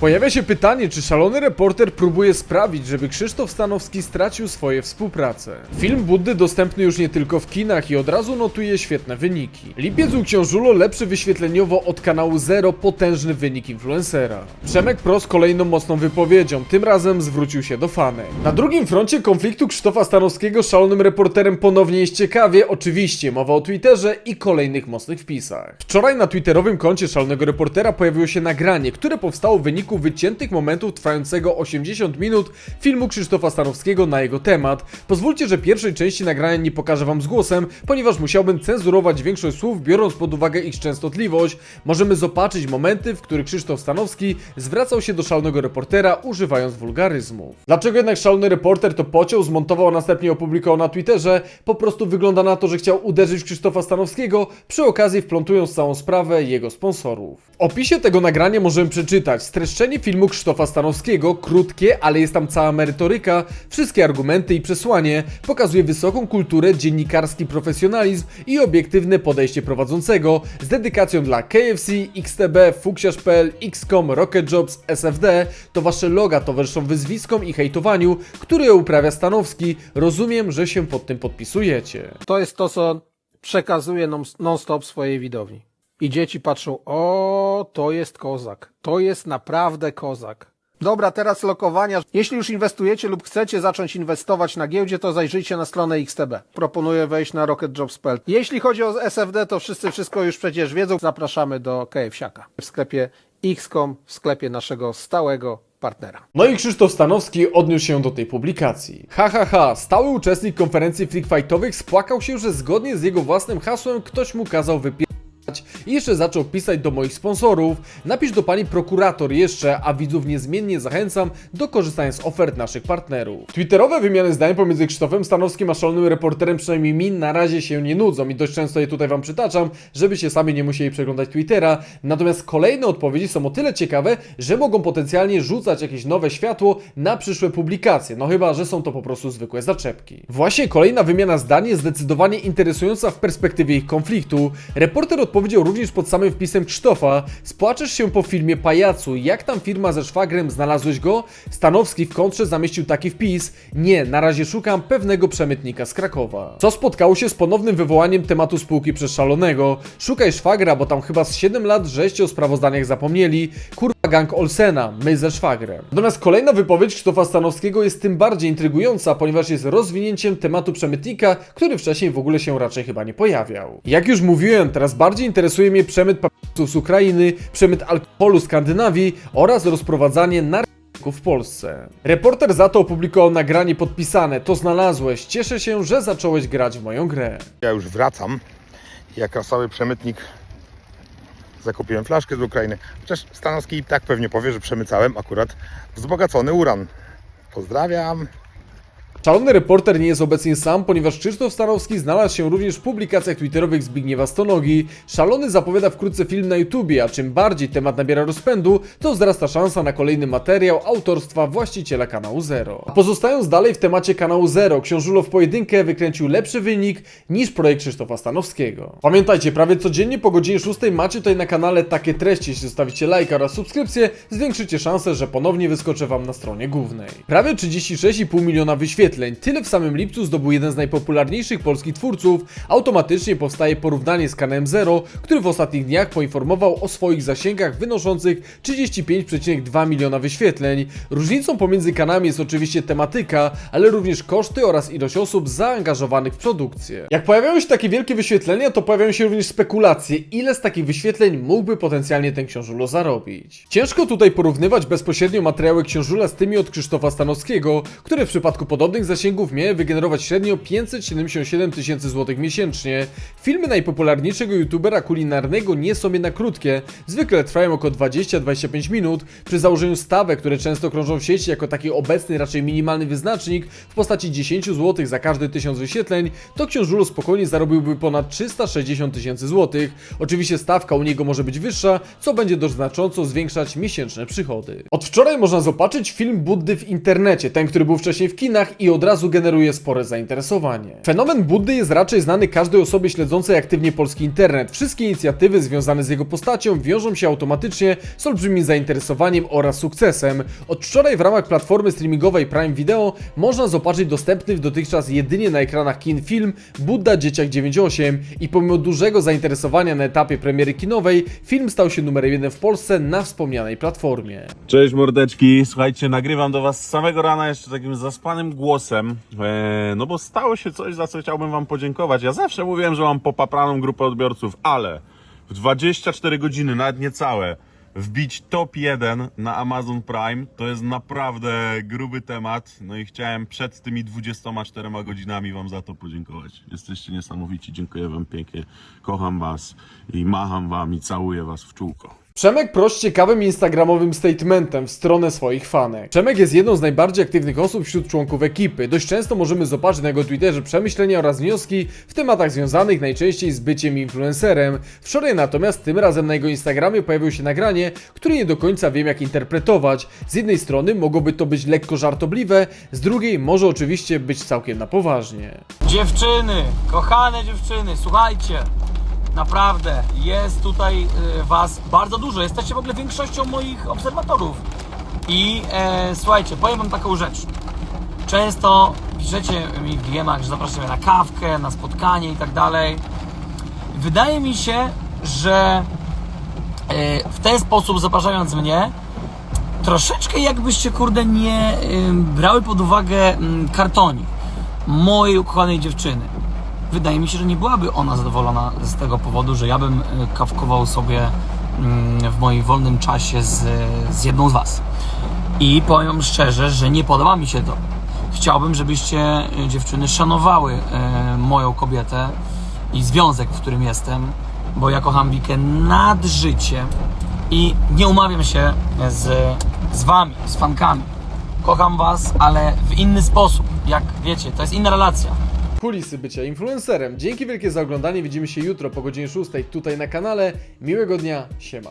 Pojawia się pytanie, czy szalony reporter próbuje sprawić, żeby Krzysztof Stanowski stracił swoje współpracę. Film Buddy dostępny już nie tylko w kinach i od razu notuje świetne wyniki. Lipiec u Książulo lepszy wyświetleniowo od kanału Zero, potężny wynik influencera. Przemek Pro z kolejną mocną wypowiedzią, tym razem zwrócił się do fanek. Na drugim froncie konfliktu Krzysztofa Stanowskiego z szalonym reporterem ponownie jest ciekawie, oczywiście mowa o Twitterze i kolejnych mocnych wpisach. Wczoraj na twitterowym koncie szalonego reportera pojawiło się nagranie, które powstało w wyniku wyciętych momentów trwającego 80 minut filmu Krzysztofa Stanowskiego na jego temat. Pozwólcie, że pierwszej części nagrania nie pokażę wam z głosem, ponieważ musiałbym cenzurować większość słów, biorąc pod uwagę ich częstotliwość. Możemy zobaczyć momenty, w których Krzysztof Stanowski zwracał się do szalonego reportera, używając wulgaryzmów. Dlaczego jednak szalony reporter to pociął, zmontował, a następnie opublikował na Twitterze? Po prostu wygląda na to, że chciał uderzyć w Krzysztofa Stanowskiego, przy okazji wplątując całą sprawę jego sponsorów. W opisie tego nagrania możemy przeczytać streszczenie filmu Krzysztofa Stanowskiego, krótkie, ale jest tam cała merytoryka, wszystkie argumenty i przesłanie, pokazuje wysoką kulturę, dziennikarski profesjonalizm i obiektywne podejście prowadzącego z dedykacją dla KFC, XTB, Fuksiarz.pl, XCOM, Rocket Jobs, SFD. To wasze loga towarzyszą wyzwiskom i hejtowaniu, które uprawia Stanowski. Rozumiem, że się pod tym podpisujecie. To jest to, co przekazuje non- non-stop swojej widowni. I dzieci patrzą, o, to jest kozak. To jest naprawdę kozak. Dobra, teraz lokowania. Jeśli już inwestujecie lub chcecie zacząć inwestować na giełdzie, to zajrzyjcie na stronę XTB. Proponuję wejść na rocketjobs.pl. Jeśli chodzi o SFD, to wszyscy wszystko już przecież wiedzą. Zapraszamy do KF-siaka w sklepie XCOM, w sklepie naszego stałego partnera. No i Krzysztof Stanowski odniósł się do tej publikacji. Ha ha ha, stały uczestnik konferencji freak fightowych spłakał się, że zgodnie z jego własnym hasłem ktoś mu kazał wypierać i jeszcze zaczął pisać do moich sponsorów. Napisz do pani prokurator jeszcze, a widzów niezmiennie zachęcam do korzystania z ofert naszych partnerów. Twitterowe wymiany zdań pomiędzy Krzysztofem Stanowskim a szalonym reporterem przynajmniej mi na razie się nie nudzą i dość często je tutaj wam przytaczam, żebyście sami nie musieli przeglądać Twittera. Natomiast kolejne odpowiedzi są o tyle ciekawe, że mogą potencjalnie rzucać jakieś nowe światło na przyszłe publikacje, no chyba, że są to po prostu zwykłe zaczepki. Właśnie kolejna wymiana zdań jest zdecydowanie interesująca w perspektywie ich konfliktu. Reporter odpowiedział również pod samym wpisem Krzysztofa, spłaczesz się po filmie Pajacu, jak tam firma ze szwagrem, znalazłeś go? Stanowski w kontrze zamieścił taki wpis, nie, na razie szukam pewnego przemytnika z Krakowa. Co spotkało się z ponownym wywołaniem tematu spółki przez szalonego, szukaj szwagra, bo tam chyba z 7 lat żeście o sprawozdaniach zapomnieli, kurwa gang Olsena, my ze szwagrem. Natomiast kolejna wypowiedź Krzysztofa Stanowskiego jest tym bardziej intrygująca, ponieważ jest rozwinięciem tematu przemytnika, który wcześniej w ogóle się raczej chyba nie pojawiał. Jak już mówiłem, teraz bardziej interesuje mnie przemyt papierosów z Ukrainy, przemyt alkoholu z Skandynawii oraz rozprowadzanie narkotyków w Polsce. Reporter za to opublikował nagranie podpisane, to znalazłeś, cieszę się, że zacząłeś grać w moją grę. Ja już wracam. Jako cały przemytnik zakupiłem flaszkę z Ukrainy. Chociaż Stanowski tak pewnie powie, że przemycałem akurat wzbogacony uran. Pozdrawiam. Szalony reporter nie jest obecnie sam, ponieważ Krzysztof Stanowski znalazł się również w publikacjach twitterowych Zbigniewa Stonogi. Szalony zapowiada wkrótce film na YouTubie, a czym bardziej temat nabiera rozpędu, to wzrasta szansa na kolejny materiał autorstwa właściciela kanału Zero. A pozostając dalej w temacie kanału Zero, Książulo w pojedynkę wykręcił lepszy wynik niż projekt Krzysztofa Stanowskiego. Pamiętajcie, prawie codziennie po godzinie 6 macie tutaj na kanale takie treści, jeśli zostawicie lajka oraz subskrypcję, zwiększycie szansę, że ponownie wyskoczę wam na stronie głównej. Prawie 36,5 miliona wyświetleń, tyle w samym lipcu zdobył jeden z najpopularniejszych polskich twórców, automatycznie powstaje porównanie z kanałem Zero, który w ostatnich dniach poinformował o swoich zasięgach wynoszących 35,2 miliona wyświetleń. Różnicą pomiędzy kanałami jest oczywiście tematyka, ale również koszty oraz ilość osób zaangażowanych w produkcję. Jak pojawiają się takie wielkie wyświetlenia, to pojawiają się również spekulacje, ile z takich wyświetleń mógłby potencjalnie ten książulo zarobić. Ciężko tutaj porównywać bezpośrednio materiały książula z tymi od Krzysztofa Stanowskiego, które w przypadku podobnych zasięgów miały wygenerować średnio 577 tysięcy złotych miesięcznie. Filmy najpopularniejszego youtubera kulinarnego nie są jednak krótkie, zwykle trwają około 20-25 minut, przy założeniu stawek, które często krążą w sieci jako taki obecny raczej minimalny wyznacznik w postaci 10 zł za każdy 1000 wyświetleń, to książulo spokojnie zarobiłby ponad 360 tysięcy złotych. Oczywiście stawka u niego może być wyższa, co będzie dość znacząco zwiększać miesięczne przychody. Od wczoraj można zobaczyć film Buddy w internecie, ten, który był wcześniej w kinach i od razu generuje spore zainteresowanie. Fenomen Buddy jest raczej znany każdej osobie śledzącej aktywnie polski internet. Wszystkie inicjatywy związane z jego postacią wiążą się automatycznie z olbrzymim zainteresowaniem oraz sukcesem. Od wczoraj w ramach platformy streamingowej Prime Video można zobaczyć dostępny dotychczas jedynie na ekranach kin film Budda Dzieciak 98 i pomimo dużego zainteresowania na etapie premiery kinowej, film stał się numerem jeden w Polsce na wspomnianej platformie. Cześć mordeczki, słuchajcie, nagrywam do was z samego rana jeszcze takim zaspanym głosem, e, no bo stało się coś, za co chciałbym wam podziękować. Ja zawsze mówiłem, że mam popapraną grupę odbiorców, ale w 24 godziny, nawet niecałe, wbić top 1 na Amazon Prime, to jest naprawdę gruby temat, no i chciałem przed tymi 24 godzinami wam za to podziękować. Jesteście niesamowici, dziękuję wam pięknie, kocham was i macham wam i całuję was w czółko. Przemek proś ciekawym instagramowym statementem w stronę swoich fanek. Przemek jest jedną z najbardziej aktywnych osób wśród członków ekipy. Dość często możemy zobaczyć na jego Twitterze przemyślenia oraz wnioski w tematach związanych najczęściej z byciem influencerem. Wczoraj natomiast tym razem na jego Instagramie pojawiło się nagranie, które nie do końca wiem jak interpretować. Z jednej strony mogłoby to być lekko żartobliwe, z drugiej może oczywiście być całkiem na poważnie. Dziewczyny, kochane dziewczyny, słuchajcie, naprawdę jest tutaj y, was bardzo dużo. Jesteście w ogóle większością moich obserwatorów. I e, słuchajcie, powiem wam taką rzecz. Często piszecie mi w DM-ach, że zapraszamy na kawkę, na spotkanie i tak dalej. Wydaje mi się, że e, w ten sposób zapraszając mnie, troszeczkę jakbyście kurde nie brały pod uwagę y, kartonik mojej ukochanej dziewczyny. Wydaje mi się, że nie byłaby ona zadowolona z tego powodu, że ja bym y, kawkował sobie mm, w moim wolnym czasie z, z jedną z Was. I powiem szczerze, że nie podoba mi się to. Chciałbym, żebyście y, dziewczyny szanowały y, moją kobietę i związek, w którym jestem, bo ja kocham Wikę nad życie i nie umawiam się z, z Wami, z fankami. Kocham Was, ale w inny sposób. Jak wiecie, to jest inna relacja. Kulisy bycia influencerem. Dzięki wielkie za oglądanie. Widzimy się jutro po godzinie 6 tutaj na kanale. Miłego dnia. Siema.